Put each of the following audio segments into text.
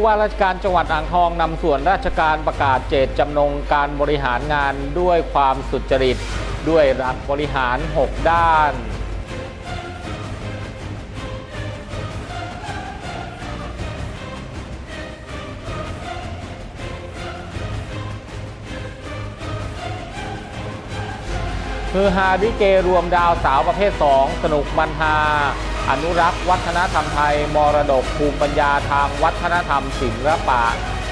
ผู้ว่าราชการจังหวัดอ่างทองนำส่วนราชการประกาศเจตจำนงการบริหารงานด้วยความสุจริต ด้วยหลักบริหาร 6 ด้านคือฮาดิเกรวมดาวสาวประเภท 2 สนุกมันฮา อนุรักษ์วัฒนธรรมไทย มรดกภูมิปัญญาทางวัฒนธรรมศิลปะ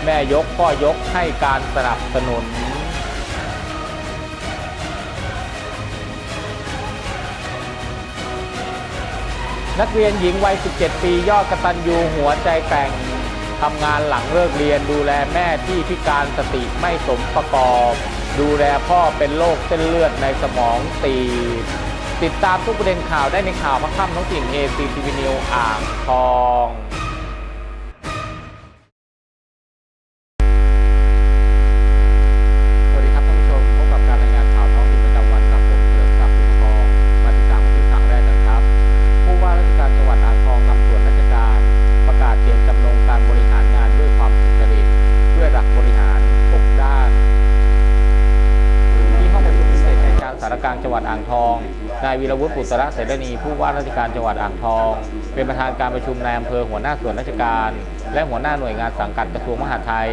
แม่ยกก็ยกให้การสนับสนุน นักเรียนหญิงวัย 17 ปียอดกตัญญูหัวใจแกร่งทำงานหลังเลิกเรียนดูแลแม่ที่พิการสติไม่สมประกอบ ดูแลพ่อเป็นโรคเส้นเลือดในสมองตีบ ติดตามทุกประเด็นข่าวได้ในข่าวพักค่ำน้องจิ่งเอซีทีวีนิวอ่างทองสวัสดีครับผู้ชมพบกับการรายงานข่าวท้องถิ่นประจำวันกับผมเฉลิมศักดิ์สุนทรมาติดตามที่ข่าวแรกกันครับผู้ว่าราชการจังหวัดอ่างทองนำส่วนราชการประกาศเจตจำนงการบริหารงานด้วยความสุจริตด้วยหลักบริหาร6ด้านที่ห้องประชุมพิเศษในการสารกลางจังหวัดอ่างทอง นายวีรวุฒิปุตระเสรณีผู้ว่าราชการจังหวัดอ่างทอง เป็นประธานการประชุมนายอำเภอหัวหน้าส่วนราชการ และหัวหน้าหน่วยงานสังกัดกระทรวงมหาดไทย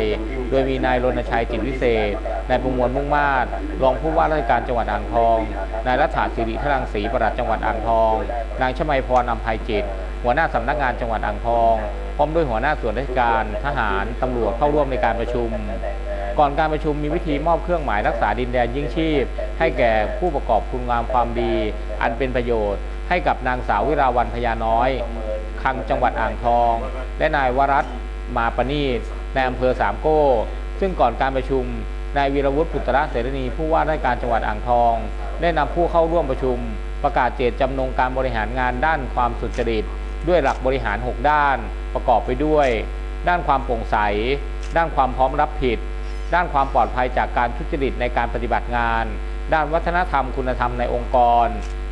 โดยมีนายรณชัยจิตวิเศษนายประมวลมุ่งมาศรองผู้ว่าราชการจังหวัดอ่างทองนายรัฐาสิริทรังสีประหลัดจังหวัดอ่างทอง นางชมัยพรอำไพจิต หัวหน้าสำนักงานจังหวัดอ่างทองพร้อมด้วยหัวหน้าส่วนราชการทหารตำรวจเข้าร่วมในการประชุม ก่อนการประชุมมีวิธีมอบเครื่องหมายรักษาดินแดนยิ่งชีพ ให้แก่ผู้ประกอบคุณงามความดี อันเป็นประโยชน์ ให้กับนางสาววิราวันพญาน้อยคังจังหวัดอ่างทอง และนายวรัตมาปณีตในอำเภอสามโก้ ซึ่งก่อนการประชุมนายวีรวุฒิปุตระเสรณีผู้ว่าราชการจังหวัดอ่างทอง ได้นำผู้เข้าร่วมประชุม ประกาศเจตจำนงการบริหารงานด้านความสุจริต ด้วยหลักบริหาร 6 ด้านประกอบไปด้วย ด้านความโปร่งใส ด้านความพร้อมรับผิด ด้านความปลอดภัยจากการทุจริตในการปฏิบัติงาน ด้านวัฒนธรรมคุณธรรมในองค์กร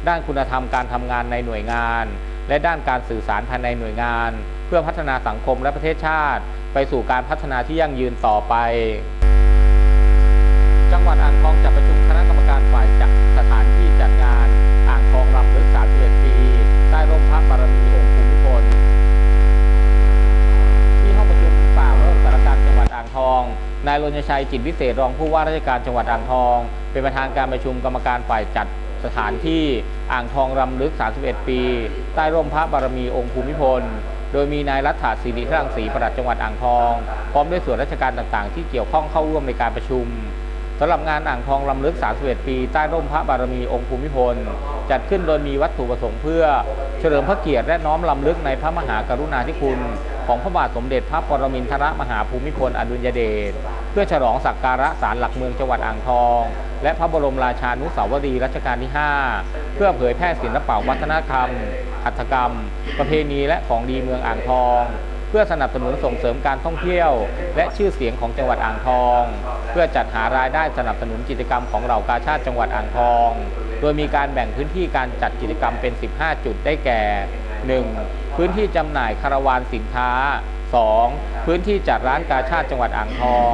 ด้านคุณธรรมการทำงานในหน่วยงาน และด้านการสื่อสารภายในหน่วยงาน เพื่อพัฒนาสังคมและประเทศชาติ ไปสู่การพัฒนาที่ยั่งยืนต่อไป จังหวัดอ่างทองจัดประชุม นายรณชัยจิตวิเศษรองผู้ว่าราชการจังหวัดอ่างทอง เป็นประธานการประชุมกรรมการฝ่ายจัดสถานที่อ่างทองรำลึก 31 ปี ใต้ร่มพระบารมีองค์ภูมิพล โดยมีนายรัฐาศิริรังสีปลัดจังหวัดอ่างทอง พร้อมด้วยส่วนราชการต่างๆ ที่เกี่ยวข้องเข้าร่วมในการประชุมสำหรับงานอ่างทองลำลึก 31 ปี ใต้ร่มพระบารมีองค์ภูมิพล จัดขึ้นโดยมีวัตถุประสงค์เพื่อ เฉลิมพระเกียรติและน้อมลำลึกในพระมหากรุณาธิคุณ ของพระบาทสมเด็จพระปรมินทรมหาภูมิพลอดุลยเดชเพื่อฉลองสักการะศาลหลักเมืองจังหวัดอ่างทอง และพระบรมราชานุสาวรีย์รัชกาลที่ 5 เพื่อเผยแพร่ศิลปวัฒนธรรมหัตถกรรม ประเพณีและของดีเมืองอ่างทอง เพื่อสนับสนุนส่งเสริมการท่องเที่ยว และชื่อเสียงของจังหวัดอ่างทอง เพื่อจัดหารายได้สนับสนุนกิจกรรมของเหล่ากาชาติจังหวัดอ่างทอง โดยมีการแบ่งพื้นที่การจัดกิจกรรมเป็น 15 จุดได้แก่ 1. พื้นที่จำหน่ายคาราวานสินค้า 2. พื้นที่จัดร้านกาชาติจังหวัดอ่างทอง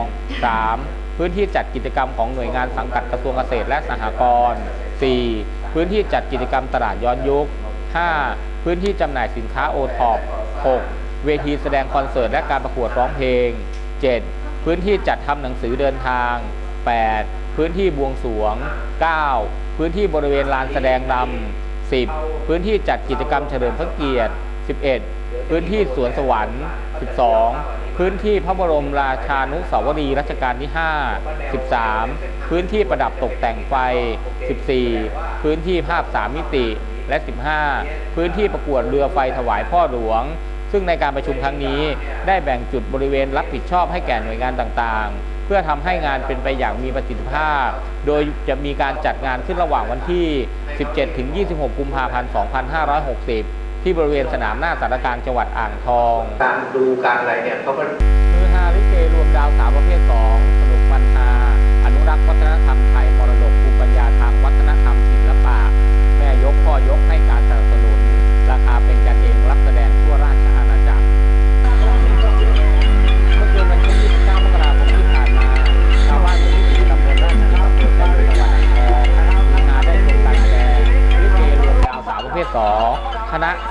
3. พื้นที่จัดกิจกรรมของหน่วยงานสังกัดกระทรวงเกษตรและสหกรณ์ 4. พื้นที่จัดกิจกรรมตลาดย้อนยุค 5. พื้นที่จำหน่ายสินค้าโอท็อป 6. เวทีแสดงคอนเสิร์ตและการประกวดร้องเพลง 7. พื้นที่จัดทำหนังสือเดินทาง 8. พื้นที่บวงสรวง 9. พื้นที่บริเวณลานแสดงลำ 10. พื้นที่จัดกิจกรรมเฉลิมพระเกียรติ 11. พื้นที่สวนสวรรค์ 12. พื้นที่พระบรมราชานุสาวรีย์รัชกาลที่ 5 13. พื้นที่ประดับตกแต่งไฟ 14. พื้นที่ภาพ 3 มิติ และ 15 พื้นที่ประกวดเรือไฟถวายพ่อหลวง ซึ่งในการประชุมครั้งนี้ได้แบ่งจุดบริเวณรับผิดชอบให้แก่หน่วยงานต่างๆเพื่อทำให้งานเป็นไปอย่างมีประสิทธิภาพ โดยจะมีการจัดงานขึ้นระหว่างวันที่ 17-26 กุมภาพันธ์ 2560 ที่บริเวณสนามหน้าสารกลางจังหวัดอ่างทอง การดูการอะไรเนี่ยเขาก็มือฮาลิเกรวมดาวสาวประเภท2สนุกมันฮาอนุรักษ์วัฒนธรรมไทยมรดกภูมิปัญญาทางวัฒนธรรมศิลปะ แม่ยกพ่อยกให้การสนับสนุน ราคาเป็นกันเอง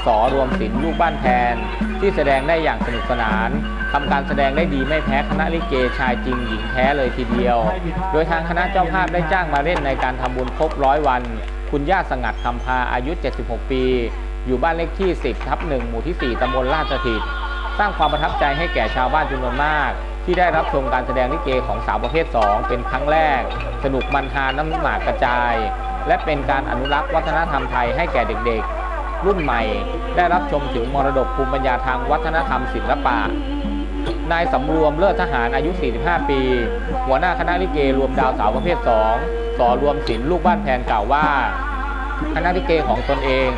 สอรวมศิลป์ลูกบ้านแทน ที่แสดงได้อย่างสนุกสนานทำการแสดงได้ดีไม่แพ้คณะลิเกชายจริงหญิงแท้เลยทีเดียว โดยทางคณะเจ้าภาพได้จ้างมาเล่นในการทำบุญครบร้อยวัน คุณย่าสงัดคำพาอายุ 76 ปี อยู่บ้านเลขที่ 10 ทับ 1 หมู่ที่ 4ตำบลราชสถิตสร้างความประทับใจให้แก่ชาวบ้านจำนวนมาก ที่ได้รับชมการแสดงลิเกของสาวประเภท 2 เป็นครั้งแรก สนุกมันฮาน้ำหมากกระจาย และเป็นการอนุรักษ์วัฒนธรรมไทยให้แก่เด็กๆ รุ่นใหม่ ได้รับชมถึงมรดกภูมิปัญญาทางวัฒนธรรมศิลปะ นายสำรวมเลิศทหารอายุ 45 ปี หัวหน้าคณะลิเกรวมดาวสาวประเภท 2 สอรวมศิลป์ลูกบ้านแพนกล่าวว่า คณะลิเกของตนเอง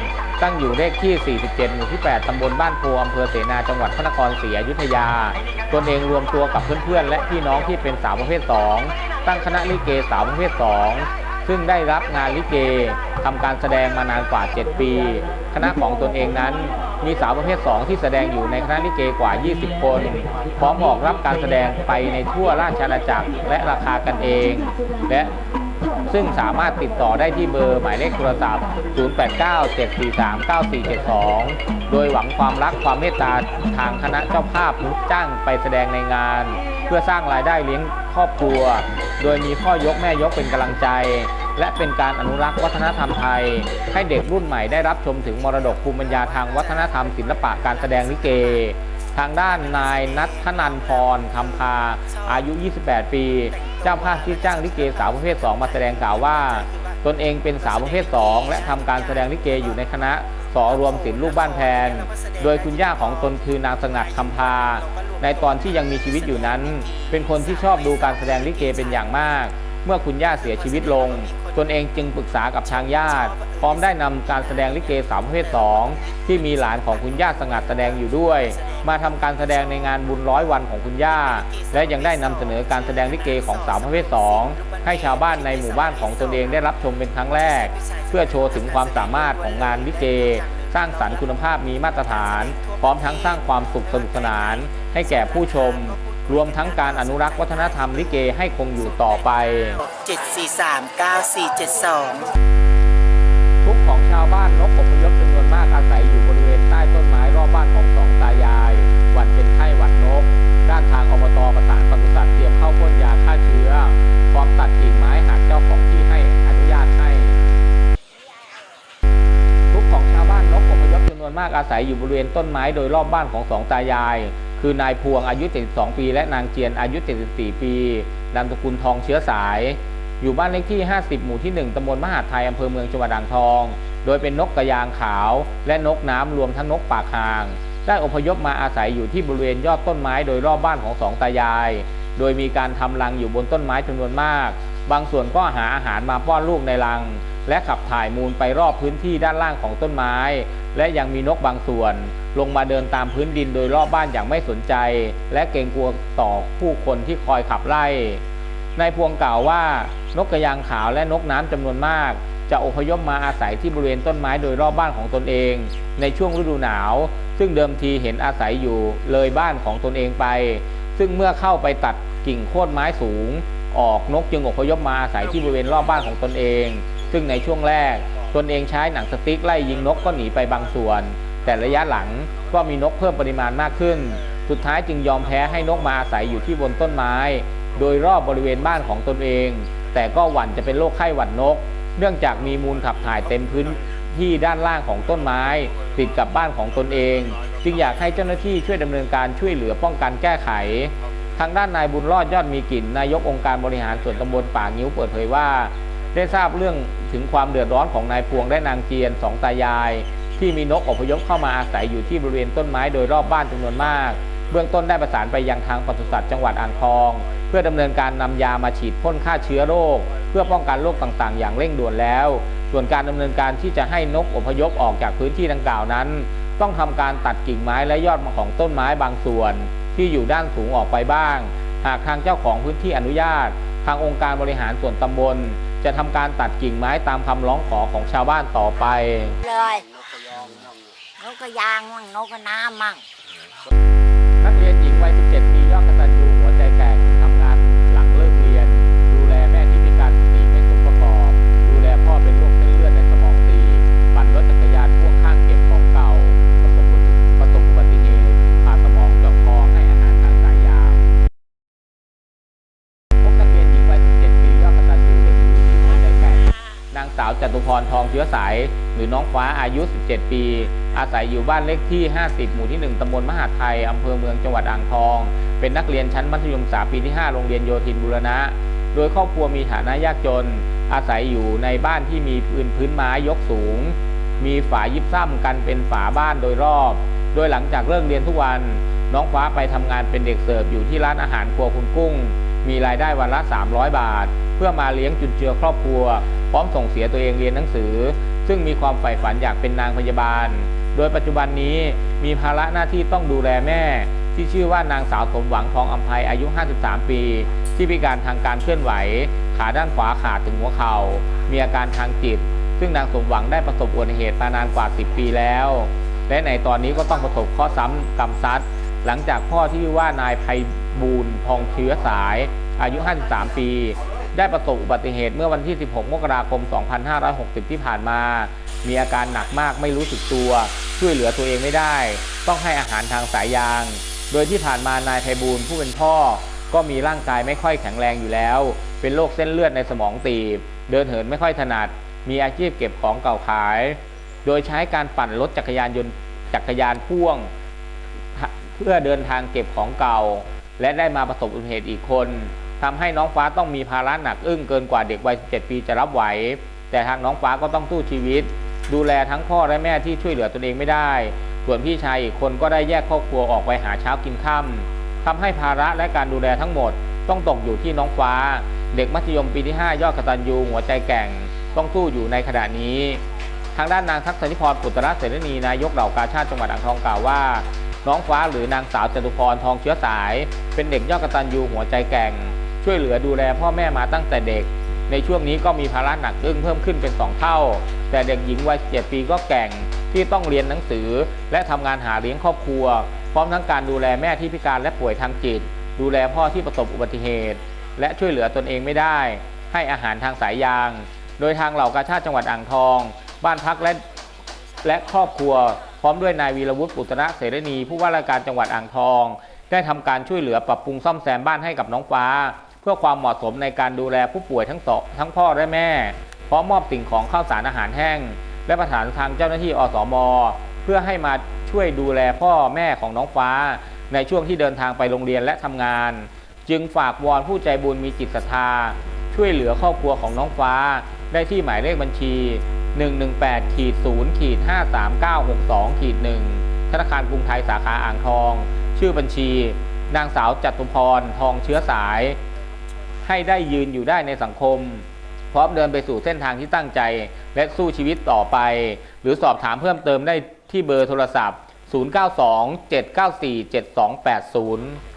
ตั้งอยู่เลขที่ 47 หมู่ที่ 8 ตำบลบ้านโพอำเภอเสนา จังหวัดพระนครศรีอยุธยา ตนเองรวมตัวกับเพื่อนๆ และพี่น้องที่เป็นสาวประเภท 2 ตั้งคณะลิเกสาวประเภท 2 ซึ่งได้รับงานลิเกทำการแสดงมานานกว่า 7 ปี คณะของตนเองนั้น มีสาวประเภท 2 ที่แสดงอยู่ในคณะลิเกกว่า 20 คน พร้อมออกรับการแสดงไปในทั่วราชอาณาจักรและราคากันเอง และซึ่งสามารถติดต่อได้ที่เบอร์หมายเลขโทรศัพท์ 0897439472 โดยหวังความรักความเมตตาทางคณะเจ้าภาพจ้างไปแสดงในงาน เพื่อสร้างรายได้เลี้ยงครอบครัว โดยมีพ่อยกแม่ยกเป็นกำลังใจ และเป็นการอนุรักษ์วัฒนธรรมไทย ให้เด็กรุ่นใหม่ได้รับชมถึงมรดกภูมิปัญญาทางวัฒนธรรมศิลปะการแสดงลิเก ทางด้านนายนัทนันพรคำพา อายุ 28 ปี เจ้าภาพที่จ้างลิเกสาวประเภท 2 มาแสดงกล่าวว่า ตนเองเป็นสาวประเภท 2 และทำการแสดงลิเกอยู่ในคณะ สอรวมสินลูกบ้านแพนโดยคุณย่าของตนคือนางสงัดคำพา ในตอนที่ยังมีชีวิตอยู่นั้น เป็นคนที่ชอบดูการแสดงลิเกเป็นอย่างมาก เมื่อคุณย่าเสียชีวิตลง ตนเองจึงปรึกษากับทางญาติ พร้อมได้นำการแสดงลิเกสาวประเภท2ที่มีหลานของคุณย่าสงัดแสดงอยู่ด้วย มาทำการแสดงในงานบุญร้อยวันของคุณย่า และยังได้นำเสนอการแสดงลิเกของสาวประเภท2ให้ชาวบ้านในหมู่บ้านของตนเองได้รับชมเป็นครั้งแรก เพื่อโชว์ถึงความสามารถของงานลิเก สร้างสรรค์คุณภาพมีมาตรฐาน พร้อมทั้งสร้างความสุขสนุกสนาน ให้แก่ผู้ชม รวมทั้งการอนุรักษ์วัฒนธรรมลิเกให้คงอยู่ต่อไป 7439472ทุกข์ของชาวบ้านนกอพยพจำนวนมากอาศัยอยู่บริเวณใต้ต้นไม้รอบบ้านของสองตายายหวั่นเป็นไข้หวัดนก ด้านทางอบตประสานปศุสัตว์เตรียมเข้าพ่นยาฆ่าเชื้อ พร้อมตัดกิ่งไม้หากเจ้าของที่ให้อนุญาตให้ ทุกข์ของชาวบ้านนกอพยพจำนวนมากอาศัยอยู่บริเวณต้นไม้โดยรอบบ้านของสองตายาย คือนายพวงอายุ 72 ปี และนางเจียนอายุ 74 ปีนามสกุลทองเชื้อสาย อยู่บ้านเลขที่ 50 หมู่ที่ 1ตำบลมหาดไทยอำเภอเมืองจังหวัดอ่างทอง โดยเป็นนกกระยางขาว และนกน้ำรวมทั้งนกปากหาง ได้อพยพมาอาศัยอยู่ที่บริเวณยอดต้นไม้โดยรอบบ้านของสองตายาย โดยมีการทำรังอยู่บนต้นไม้จำนวนมาก บางส่วนก็หาอาหารมาป้อนลูกในรัง และขับถ่ายมูลไปรอบพื้นที่ด้านล่างของต้นไม้ และยังมีนกบางส่วน ลงมาเดินตามพื้นดินโดยรอบบ้านอย่างไม่สนใจ และเกรงกลัวต่อผู้คนที่คอยขับไล่นายพวงกล่าวว่านกกระยางขาวและนกน้ำจำนวนมาก จะอพยพมาอาศัยที่บริเวณต้นไม้โดยรอบบ้านของตนเอง ในช่วงฤดูหนาว ซึ่งเดิมทีเห็นอาศัยอยู่เลยบ้านของตนเองไป ซึ่งเมื่อเข้าไปตัดกิ่งโค่นไม้สูง ออกนกจึงอพยพมาอาศัยที่บริเวณรอบบ้านของตนเอง ซึ่งในช่วงแรก ตนเองใช้หนังสติ๊กไล่ยิงนกก็หนีไปบางส่วน แต่ระยะหลังก็มีนกเพิ่มปริมาณมากขึ้น สุดท้ายจึงยอมแพ้ให้นกมาอาศัยอยู่ที่บนต้นไม้ โดยรอบบริเวณบ้านของตนเอง แต่ก็หวั่นจะเป็นโรคไข้หวัดนก เนื่องจากมีมูลขับถ่ายเต็มพื้นที่ด้านล่างของต้นไม้ ติดกับบ้านของตนเอง จึงอยากให้เจ้าหน้าที่ช่วยดำเนินการช่วยเหลือป้องกันแก้ไข ทางด้านนายบุญรอดยอดมีกลิ่นนายกองค์การบริหารส่วนตำบลป่างิ้วเปิดเผยว่า ได้ทราบเรื่อง ถึงความเดือดร้อนของนายพวงและนางเจียนสองตายาย ที่มีนกอพยพเข้ามาอาศัยอยู่ที่บริเวณต้นไม้โดยรอบบ้านจำนวนมาก เบื้องต้นได้ประสานไปยังทางปศุสัตว์จังหวัดอ่างทอง เพื่อดำเนินการนำยามาฉีดพ่นฆ่าเชื้อโรค เพื่อป้องกันโรคต่างๆ อย่างเร่งด่วนแล้ว ส่วนการดำเนินการที่จะให้นกอพยพออกจากพื้นที่ดังกล่าวนั้น ต้องทำการตัดกิ่งไม้และยอดของต้นไม้บางส่วน ที่อยู่ด้านสูงออกไปบ้าง หากทางเจ้าของพื้นที่อนุญาต ทางองค์การบริหารส่วนตำบล จะทำการตัดกิ่งไม้ตามคำร้องขอของชาวบ้านต่อไป เลยนกกระยางมั่งนกกระน้ำมั่ง พรทองเชื้อสาย หรือน้องฟ้าอายุ 17 ปี อาศัยอยู่บ้านเลขที่ 50 หมู่ที่ 1ตำบลมหาไทยอำเภอเมืองจังหวัดอ่างทอง เป็นนักเรียนชั้นมัธยมศึกษาปีที่ 5 โรงเรียนโยธินบุรณะ โดยครอบครัวมีฐานะยากจน อาศัยอยู่ในบ้านที่มีพื้นพื้นไม้ยกสูง มีฝายิบซ้ำกันเป็นฝาบ้านโดยรอบ โดยหลังจากเลิกเรียนทุกวัน น้องฟ้าไปทำงานเป็นเด็กเสิร์ฟอยู่ที่ร้านอาหารครัวคุณกุ้ง มีรายได้วันละ 300 บาท เพื่อมาเลี้ยงจุนเจือครอบครัว พร้อมส่งเสียตัวเองเรียนหนังสือ ซึ่งมีความใฝ่ฝันอยากเป็นนางพยาบาล โดยปัจจุบันนี้มีภาระหน้าที่ต้องดูแลแม่ ที่ชื่อว่านางสาวสมหวังทองอัมภัยอายุ 53 ปี ที่พิการทางการเคลื่อนไหว ขาด้านขวาขาดถึงหัวเข่ามีอาการทางจิต ซึ่งนางสมหวังได้ประสบอุบัติเหตุมานานกว่า 10 ปีแล้วและในตอนนี้ก็ต้องประสบข้อซ้ำกรรมซัดหลังจากพ่อที่ว่านายไพ บูลย์ทองเชื้อสาย อายุ 53 ปี ได้ประสบอุบัติเหตุเมื่อวันที่ 16 มกราคม 2560 ที่ผ่านมา มีอาการหนักมากไม่รู้สึกตัว ช่วยเหลือตัวเองไม่ได้ ต้องให้อาหารทางสายยาง โดยที่ผ่านมานายไพบูลผู้เป็นพ่อ ก็มีร่างกายไม่ค่อยแข็งแรงอยู่แล้ว เป็นโรคเส้นเลือดในสมองตีบ เดินเหินไม่ค่อยถนัด มีอาชีพเก็บของเก่าขาย โดยใช้การปั่นรถจักรยานยนต์จักรยานพ่วงเพื่อเดินทางเก็บของเก่า และได้มาประสบอุบัติเหตุอีกคนทำให้น้องฟ้าต้องมีภาระหนักอึ้งเกินกว่าเด็กวัย 17 ปีจะรับไหว แต่ทางน้องฟ้าก็ต้องสู้ชีวิต ดูแลทั้งพ่อและแม่ที่ช่วยเหลือตนเองไม่ได้ ส่วนพี่ชายอีกคนก็ได้แยกครอบครัวออกไปหาเช้ากินค่ำทำให้ภาระและการดูแลทั้งหมด ต้องตกอยู่ที่น้องฟ้า เด็กมัธยมปีที่ 5 ยอดกตัญญูหัวใจแกร่ง ต้องสู้อยู่ในขณะนี้ทางด้านนางทักษณิพรปุตระเสรณีนายกเหล่ากาชาติจังหวัดอ่างทองกล่าวว่า น้องฟ้าหรือนางสาวจตุพรทองเชื้อสาย เป็นเด็กยอดกตัญญูหัวใจแกร่ง ช่วยเหลือดูแลพ่อแม่มาตั้งแต่เด็ก ในช่วงนี้ก็มีภาระหนักอึ้งเพิ่มขึ้นเป็น 2 เท่า แต่เด็กหญิงวัย7ปีก็แกร่งที่ต้องเรียนหนังสือ และทำงานหาเลี้ยงครอบครัว พร้อมทั้งการดูแลแม่ที่พิการและป่วยทางจิต ดูแลพ่อที่ประสบอุบัติเหตุ และช่วยเหลือตนเองไม่ได้ ให้อาหารทางสายยาง โดยทางเหล่ากาชาติจังหวัดอ่างทอง บ้านพักและและครอบครัว พร้อมด้วยนายวีรวุฒิปุตระเสรณีผู้ว่าราชการจังหวัดอ่างทอง ได้ทำการช่วยเหลือปรับปรุงซ่อมแซมบ้านให้กับน้องฟ้า เพื่อความเหมาะสมในการดูแลผู้ป่วยทั้งสองทั้งพ่อและแม่ พร้อมมอบสิ่งของข้าวสารอาหารแห้ง และประสานทางเจ้าหน้าที่อสม เพื่อให้มาช่วยดูแลพ่อแม่ของน้องฟ้า ในช่วงที่เดินทางไปโรงเรียนและทำงาน จึงฝากวอนผู้ใจบุญมีจิตศรัทธา ช่วยเหลือครอบครัวของน้องฟ้าได้ที่หมายเลขบัญชี 118ขีด0ขีด53962ขีด1ธนาคารกรุงไทยสาขาอ่างทอง ชื่อบัญชี นางสาวจตุพรทองเชื้อสาย ให้ได้ยืนอยู่ได้ในสังคม พร้อมเดินไปสู่เส้นทางที่ตั้งใจ และสู้ชีวิตต่อไป หรือสอบถามเพิ่มเติมได้ที่เบอร์โทรศัพท์ 092 794 7280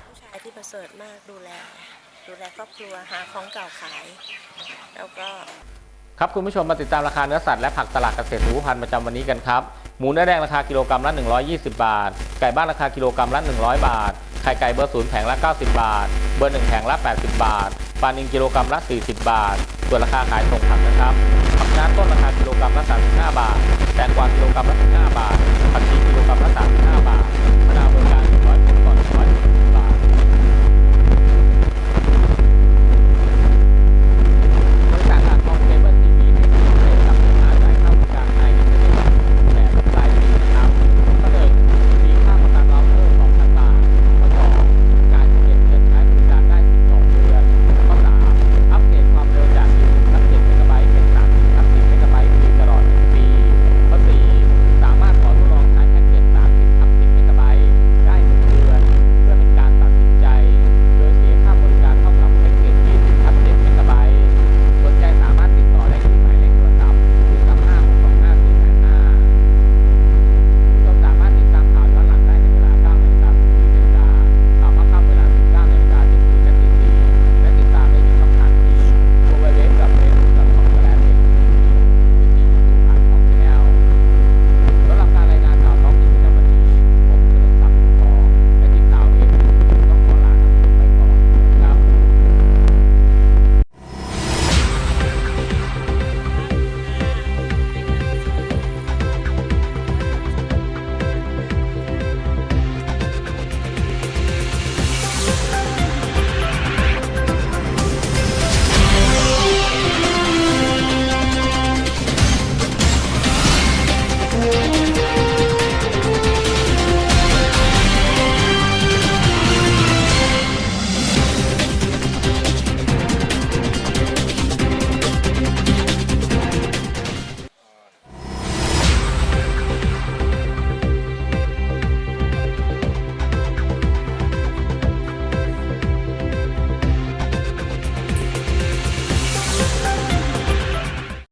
ผู้ชายที่ประเสริฐมากดูแล ดูแลครอบครัวหาของเก่าขาย แล้วก็ ครับคุณผู้ชมมาติดตามราคาเนื้อสัตว์และผักตลาดเกษตรสุขภันฑ์ประจำวันนี้กันครับ หมูเนื้อแดงราคากิโลกรัมละ 120 บาท ไก่บ้านราคากิโลกรัมละ 100 บาท ไข่ไก่เบอร์ศูนย์แผงละ 90 บาท เบอร์1แผงละ 80 บาท ปลานิงกิโลกรัมละ 40 บาท ส่วนราคาขายส่งผักนะครับผักน้ำต้นราคากิโลกรัมละ 35 บาท แตงกวากิโลกรัมละ 15 บาท ผักชีกิโลกรัมละ 35 บาทมะนาว